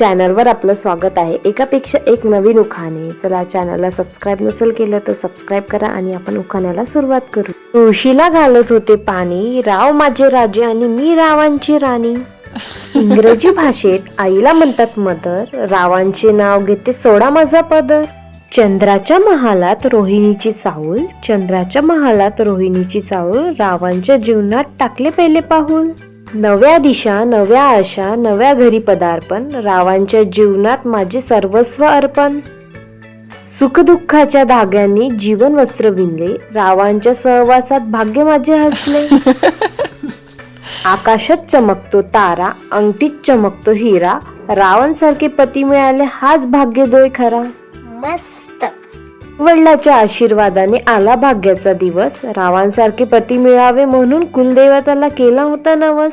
चॅनलवर आपलं स्वागत आहे. एकापेक्षा एक नवीन उखाणे. चला चॅनलला सबस्क्राईब नसेल केलं तर सबस्क्राईब करा आणि आपण उखाण्याला सुरुवात करू. तुळशीला घालत होते पाणी. राव माझे राजे आणि मी रावांची राणी. इंग्रजी भाषेत आईला म्हणतात मदर. रावांचे नाव घेते सोडा माझा पदर. चंद्राच्या महालात रोहिणीची चाऊल. चंद्राच्या महालात रोहिणीची चाऊल. रावांच्या जीवनात टाकले पहिले पाहूल. नव्या दिशा नव्या आशा नव्या घरी पदार्पण रावांच्या जीवनात माझे सर्वस्व अर्पण. सुखदुःखाच्या धाग्यांनी जीवन वस्त्र विणले रावांच्या सहवासात भाग्य माझे हसले. आकाशात चमकतो तारा अंगठीत चमकतो हिरा रावणसारखे पती मिळाले हाच भाग्यदोय खरा. मस्त. वडिलाच्या आशीर्वादाने आला भाग्याचा दिवस. रावांसारखे पती मिळावे म्हणून कुलदैवताला केला होता नवस.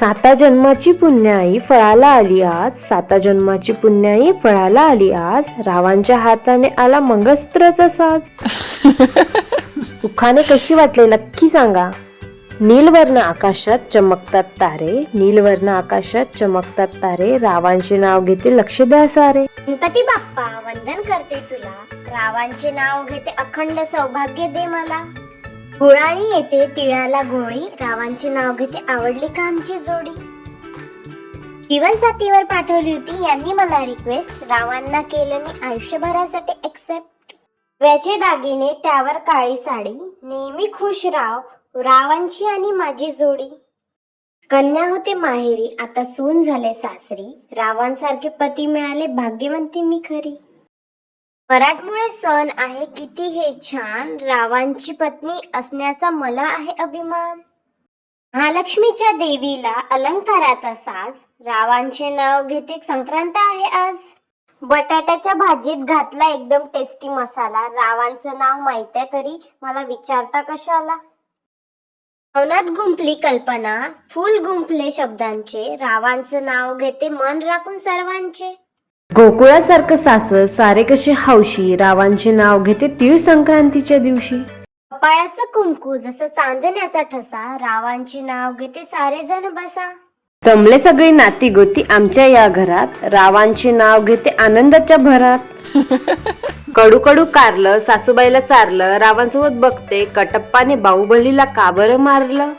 साता जन्माची पुण्याई फळाला आली आज. साता जन्माची पुण्याई फळाला आली आज. रावांच्या हाताने आला मंगळसूत्राचा साज. उखाणे कशी वाटले नक्की सांगा. नीलवर्ण आकाशात चमकतात तारे. नीलवर्ण आकाशात चमकतात तारे. रावांचे नाव घेते लक्ष द्या सारे. गणपती बाप्पा वंदन करते तुला. रावांचे नाव घेते अखंड सौभाग्य दे मला. गुळाळी येते तिळाला गोळी. रावांचे नाव घेते आवडली का आमची जोडी. जीवन साथीवर पाठवली होती यांनी मला रिक्वेस्ट रावांना केलं मी आयुष्यभरासाठी एक्सेप्ट व्याचे दागिने त्यावर काळी साडी. नेहमी खुश राव. रावांची आणि माझी जोडी. कन्या होते माहेरी आता सून झाले सासरी. रावांसारखे पती मिळाले भाग्यवंती मी खरी. मराठमुळे सण आहे किती हे छान. रावांची पत्नी असण्याचा मला आहे अभिमान. महालक्ष्मीच्या देवीला अलंकाराचा साज. रावांचे नाव घेते संक्रांत आहे आज. बटाट्याच्या भाजीत घातला एकदम टेस्टी मसाला. रावांचं नाव माहीत आहे तरी मला विचारता कशाला? मौनात गुंफली कल्पना फुल गुंफले शब्दांचे रावांचं नाव घेते मन राखून सर्वांचे. गोकुळासारखं सास सारे कसे हौशी रावांचे नाव घेते तीळ संक्रांतीच्या दिवशी. कपाळाचं कुंकू जसं चांदण्याचा ठसा रावांचे नाव घेते सारे जण बसा. जमले सगळी नाती गोती आमच्या या घरात रावांचे नाव घेते आनंदाच्या भरात. कडू कडू कारलं सासूबाईला चारलं रावांसोबत बघते कटप्पाने बाहुबलीला का बरं मारलं?